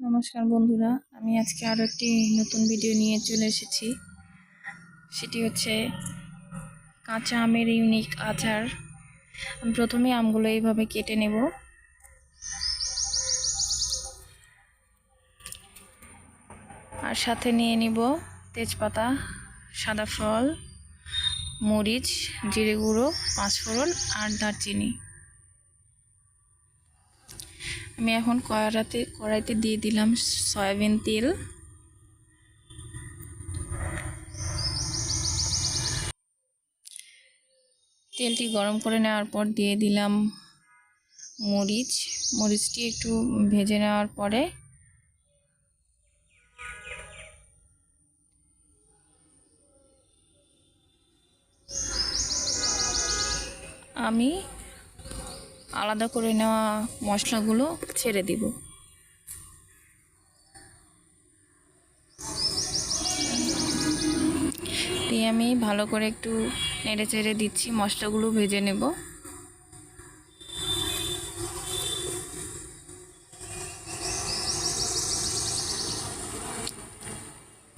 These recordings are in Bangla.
নমস্কার বন্ধুরা, আমি আজকে আরও একটি নতুন ভিডিও নিয়ে চলে এসেছি। সেটি হচ্ছে কাঁচা আমের ইউনিক আচার। আমি প্রথমে আমগুলো এইভাবে কেটে নেব। আর সাথে নিয়ে নিব তেজপাতা, সাদা ফল, মরিচ, জিরে গুঁড়ো, পাঁচফোড়ন আর দারচিনি। আমি এখন কড়াতে, কড়াইতে দিয়ে দিলাম সয়াবিন তেল। তেলটি গরম করে নেওয়ার পর দিয়ে দিলাম মরিচ। মরিচটি একটু ভেজে নেওয়ার পরে আমি আলাদা করে নেওয়া মশলাগুলো ছেড়ে দিব। দিয়ে আমি ভালো করে একটু নেড়ে চেড়ে দিচ্ছি, মশলাগুলো ভেজে নেব।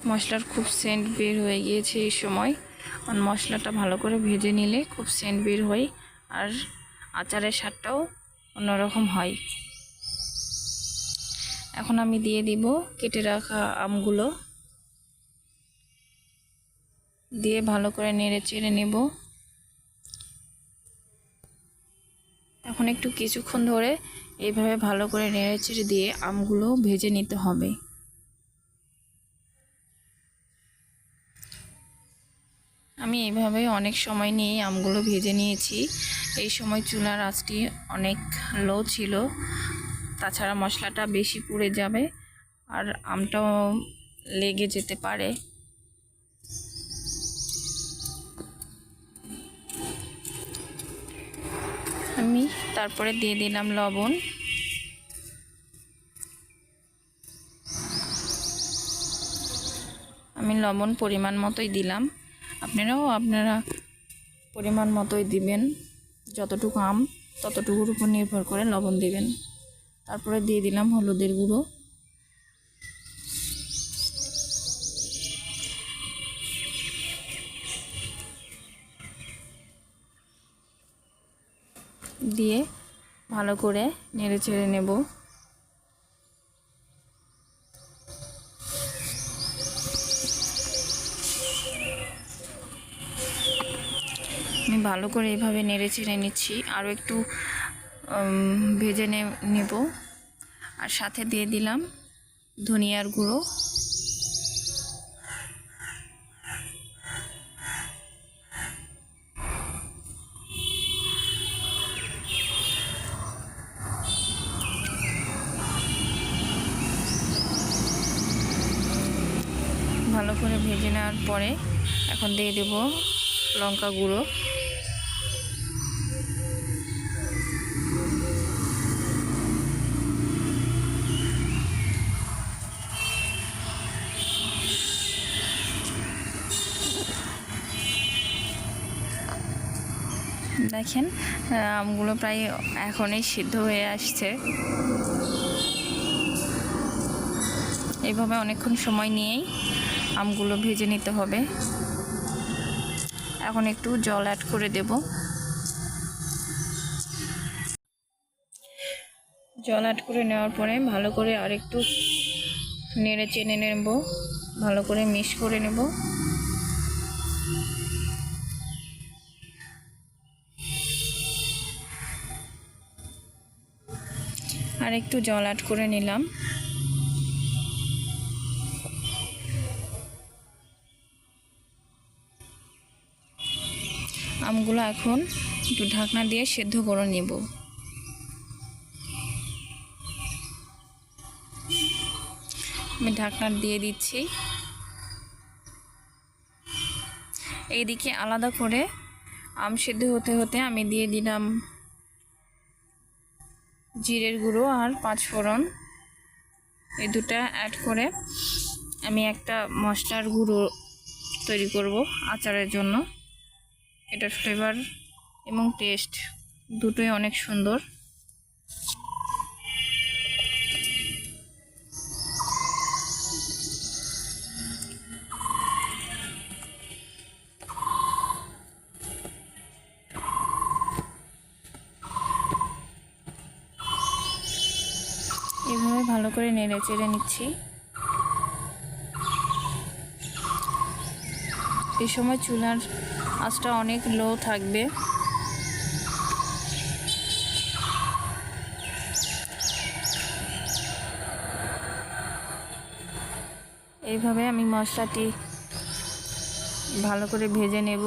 মশলার খুব সেন্ট বের হয়ে গিয়েছে এই সময়। মশলাটা ভালো করে ভেজে নিলে খুব সেন্ট বের হয়। আর আচারের স্বাদটাও অন্যরকম হয়। এখন আমি দিয়ে দিব কেটে রাখা আমগুলো। দিয়ে ভালো করে নেড়ে চেড়ে নেব। এখন একটু কিছুক্ষণ ধরে এইভাবে ভালো করে নেড়ে চেড়ে দিয়ে আমগুলো ভেজে নিতে হবে। আমি এইভাবে অনেক সময় নিয়ে আমগুলো ভেজে নিয়েছি। এই সময় চুলার আঁচটি অনেক লো ছিল। তাছাড়া মশলাটা বেশি পুড়ে যাবে আর আমটাও লেগে যেতে পারে। আমি তারপরে দিয়ে দিলাম লবণ। আমি লবণ পরিমাণ মতোই দিলাম। আপনারাও আপনারা পরিমাণ মতোই দিবেন। যতটুকু আম, ততটুকুর উপর নির্ভর করে লবণ দিবেন। তারপরে দিয়ে দিলাম হলুদের গুঁড়ো। দিয়ে ভালো করে নেড়ে ছেড়ে নেব। আমি ভালো করে এভাবে নেড়ে চেড়ে নিচ্ছি। আরও একটু ভেজে নেব। আর সাথে দিয়ে দিলাম ধনিয়ার গুঁড়ো। ভালো করে ভেজে নেওয়ার পরে এখন দিয়ে দেব লঙ্কা গুঁড়ো। দেখেন আমগুলো প্রায় এখনই সিদ্ধ হয়ে আসছে। এইভাবে অনেকক্ষণ সময় নিয়েই আমগুলো ভেজে নিতে হবে। এখন একটু জল অ্যাড করে দেব। জল অ্যাড করে নেওয়ার পরে ভালো করে আর একটু নেড়ে চেনে নেব, ভালো করে মিশ করে নেব। আর একটু জল অ্যাড করে নিলাম। আমগুলো এখন একটু ঢাকনা দিয়ে সেদ্ধ করে নেব। আমি ঢাকনা দিয়ে দিচ্ছি। এইদিকে আলাদা করে আম সেদ্ধ হতে হতে আমি দিয়ে দিলাম জিরের গুঁড়ো আর পাঁচ ফোড়ন। এই দুটা অ্যাড করে আমি একটা মশলার গুঁড়ো তৈরি করব আচারের জন্য। এটার ফ্লেভার এবং টেস্ট দুটোই অনেক সুন্দর। ভালো করে নেড়ে চেড়ে নিচ্ছি। এই সময় চুলার আঁচটা অনেক লো থাকবে। এইভাবে আমি মশলাটি ভালো করে ভেজে নেব।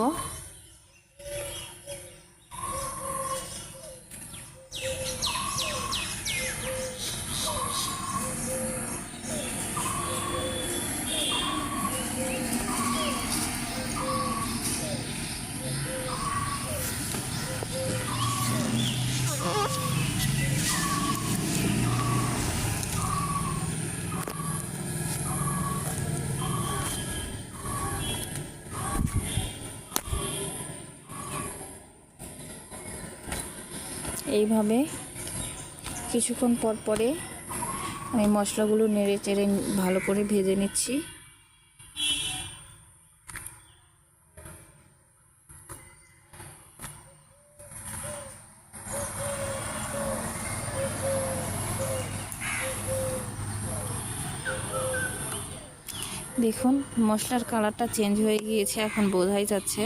এইভাবে কিছুক্ষণ পর পরে আমি মশলাগুলো নেড়ে চেড়ে ভালো করে ভেজে নিচ্ছি। দেখুন, মশলার কালারটা চেঞ্জ হয়ে গিয়েছে, এখন বোঝাই যাচ্ছে।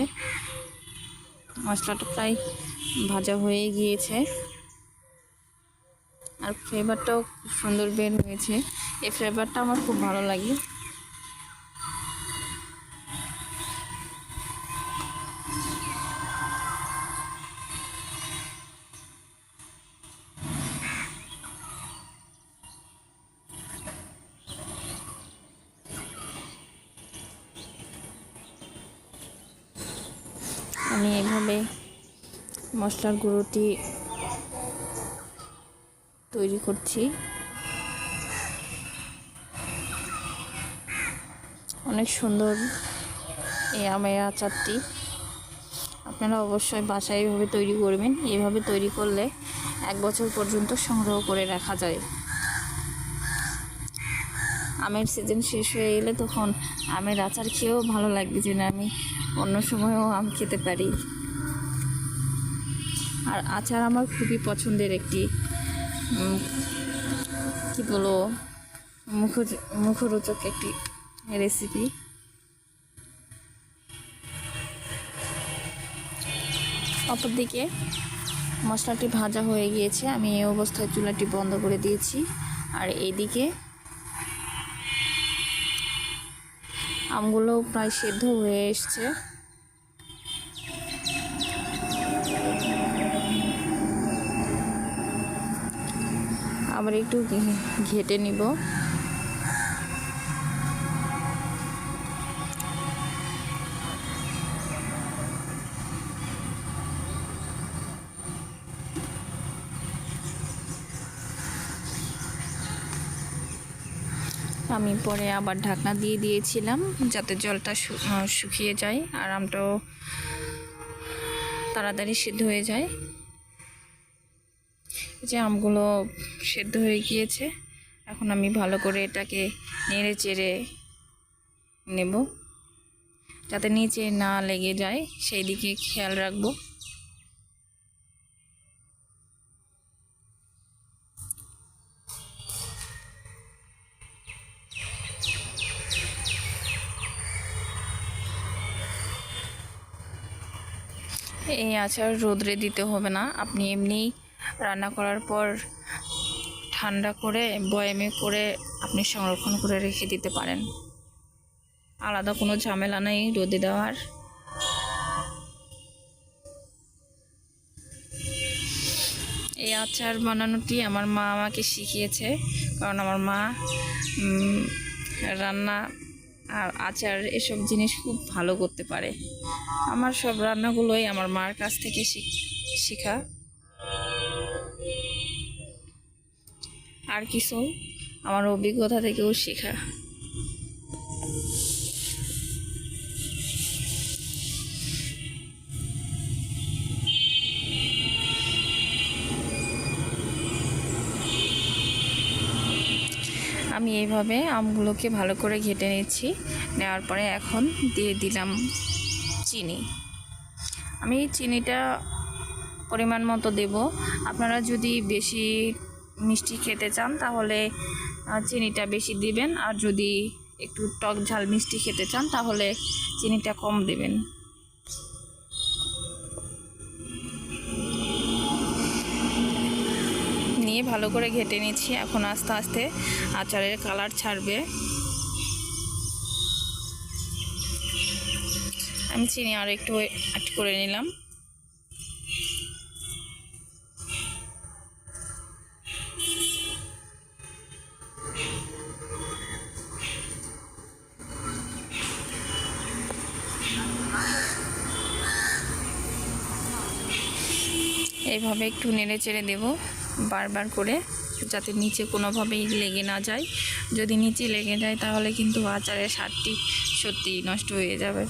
মশলাটা প্রায় ভাজা হয়ে গিয়েছে। আর ফ্লেভারটাও খুব সুন্দর বের হয়েছে। এই ফ্লেভারটা আমার খুব ভালো লাগে। মশলার গুঁড়োটি তৈরি করছি। অনেক সুন্দর এই আমের আচারটি। আপনারা অবশ্যই বাসায় এইভাবে তৈরি করবেন। এইভাবে তৈরি করলে এক বছর পর্যন্ত সংগ্রহ করে রাখা যায়। আমের সিজন শেষ হয়ে গেলে তখন আমের আচার খেয়েও ভালো লাগবে যে আমি অন্য সময়ও আম খেতে পারি। আর আচার আমার খুবই পছন্দের একটি কি বলব মুখ মুখরোচক একটি রেসিপি অপরদিকে মশলাটি ভাজা হয়ে গিয়েছে, আমি এই অবস্থায় চুলাটি বন্ধ করে দিয়েছি। আর এইদিকে আমগুলো প্রায় সেদ্ধ হয়ে এসছে। আবার একটু ঘেটে নিব। আমি পরে আবার ঢাকনা দিয়ে দিয়েছিলাম যাতে জলটা শুকিয়ে যায় আর আমটাও তাড়াতাড়ি সিদ্ধ হয়ে যায়। যে আমগুলো সেদ্ধ হয়ে গিয়েছে, এখন আমি ভালো করে এটাকে নেড়ে চেড়ে নেব। যাতে নিচে না লেগে যায়, সেই দিকে খেয়াল রাখব। এই আচার রোদ্রে দিতে হবে না, আপনি এমনি রান্না করার পর ঠান্ডা করে, বয়ামে করে আপনি সংরক্ষণ করে রেখে দিতে পারেন। আলাদা কোনো ঝামেলা নেই রোদে দেওয়ার। এই আচার বানানোটি আমার মা আমাকে শিখিয়েছে, কারণ আমার মা রান্না আর আচার এসব জিনিস খুব ভালো করতে পারে। আমার সব রান্নাগুলোই আমার মার কাছ থেকে শিখ- আর কিছু আমার অভিজ্ঞতা থেকেও শেখা। আমি এইভাবে আমগুলোকে ভালো করে ঘেটে নিচ্ছি, নেওয়ার পরে এখন দিয়ে দিলাম চিনি। আমি চিনিটা পরিমাণ মতো দেব। আপনারা যদি বেশি মিষ্টি খেতে চান, তাহলে চিনিটা বেশি দিবেন। আর যদি একটু টক ঝাল মিষ্টি খেতে চান, তাহলে চিনিটা কম দেবেন। নিয়ে ভালো করে ঘেটে নিচ্ছি। এখন আস্তে আস্তে আচারের কালার ছাড়বে। আমি চিনি আর একটু অ্যাড করে নিলাম। এইভাবে একটু নেড়ে চেড়ে দেবো বারবার করে, যাতে নিচে কোনোভাবেই লেগে না যায়। যদি নিচে লেগে যায়, তাহলে কিন্তু আচারের স্বাদটি সত্যিই নষ্ট হয়ে যাবে।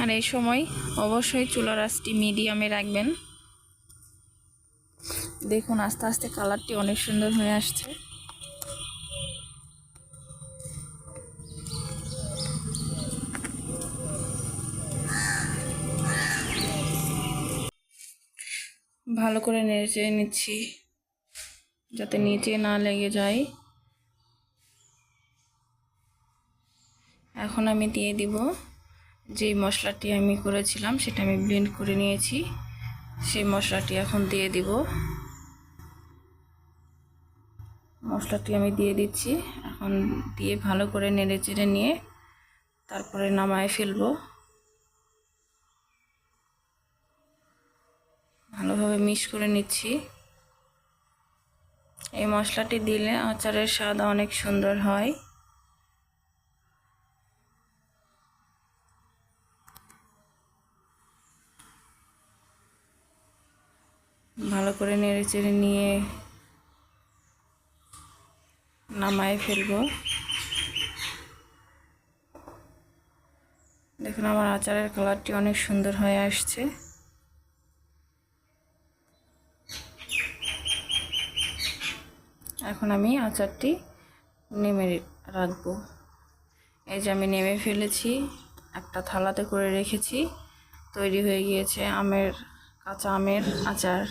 আর এই সময় অবশ্যই চুলার আঁচটি মিডিয়ামে রাখবেন। দেখুন, আস্তে আস্তে কালারটি অনেক সুন্দর হয়ে আসছে। ভালো করে নেড়ে নিচ্ছি, যাতে নিচে না লেগে যায়। এখন আমি দিয়ে দিব যে মশলাটি আমি করেছিলাম, সেটা আমি ব্লেন্ড করে নিয়েছি। সেই মশলাটি এখন দিয়ে দিব। মশলাটি আমি দিয়ে দিচ্ছি, এখন দিয়ে ভালো করে নেড়ে চেড়ে নিয়ে তারপরে নামায় ফেলব। ভালোভাবে মিক্স করে নিচ্ছি। এই মশলাটি দিলে আচারের স্বাদ অনেক সুন্দর হয়। ভালো করে নেড়ে চেড়ে নিয়ে নামায় ফেলব। দেখুন, আমার আচারের কালারটি অনেক সুন্দর হয়ে আসছে। এখন আমি আচারটি নেমে রাখব। এই যে আমি নেমে ফেলেছি, একটা থালাতে করে রেখেছি। তৈরি হয়ে গিয়েছে আমের, কাঁচা আমের আচার।